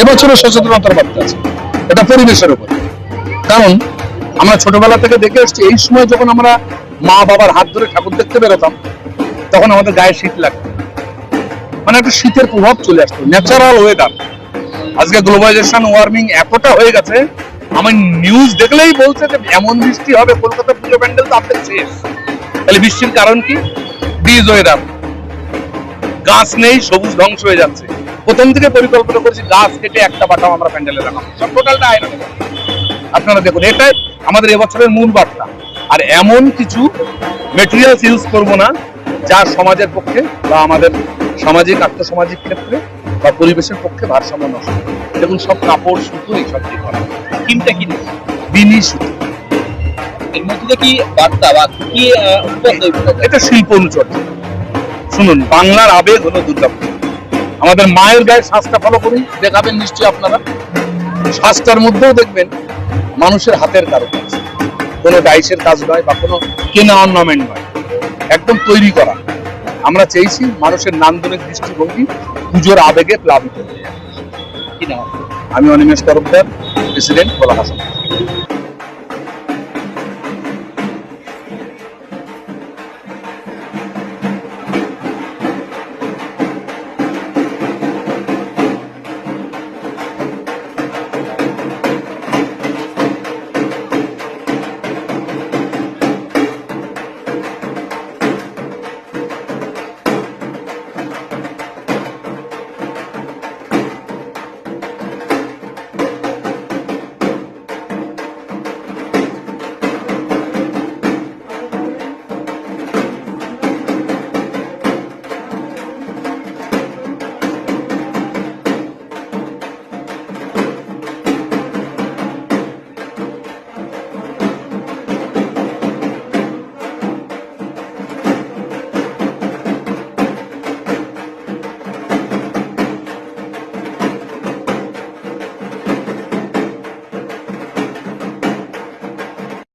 এবছরও সচেতনতার বার্তা আছে। এটা পরিবেশের উপর। কারণ আমরা ছোটবেলা থেকে দেখে এসছি, এই সময় যখন আমরা মা বাবার হাত ধরে ঠাকুর দেখতে বেরোতাম, তখন আমাদের গায়ে শীত লাগতো। মানে একটা শীতের প্রভাব চলে আসতো ন্যাচারাল ওয়েদার আজকে গ্লোবালাইজেশন ওয়ার্মিং এতটা হয়ে গেছে, আমি নিউজ দেখলেই বলছে যে এমন বৃষ্টি হবে কলকাতা পুজো প্যান্ডেল তো আপনার শেষ। তাহলে বৃষ্টির কারণ কি? ডিজ ওয়েদার গাছ নেই, সবুজ ধ্বংস হয়ে যাচ্ছে। প্রথম থেকে পরিকল্পনা করেছি গাছ কেটে একটা বাটাও আমরা প্যান্ডেলে লাগাবো সব টোটালটা আয়রন আপনারা দেখুন এটাই আমাদের এবছরের মূল বার্তা। আর এমন কিছু মেটেরিয়ালস ইউজ করব না যা সমাজের পক্ষে বা আমাদের সামাজিক আর্থসামাজিক ক্ষেত্রে বা পরিবেশের পক্ষে ভারসাম্য নষ্ট দেখুন সব কাপড় সুতোই সব দিয়ে করা। থিমটা কি বিনি সুতো। এর মধ্যে কি বার্তা বা কি? এটা শিল্প অনুচর্যা শুনুন বাংলার আবেগ হলো দুর্গাপুজো। আমাদের মায়ের গায়ে শ্বাসটা ফলো করুন দেখাবেন নিশ্চয়ই আপনারা। শ্বাসটার মধ্যেও দেখবেন মানুষের হাতের কারুকাজ কোনো ডাইসের কাজ নয় বা কোনো কেনা অর্নামেন্ট নয়। একদম তৈরি করা। আমরা চেয়েছি মানুষের নান্দনিক দৃষ্টিভঙ্গি, পুজোর আবেগে প্লাবিত হয়ে আমি অনিমেষ তরফদার, প্রেসিডেন্ট কোলা হাসান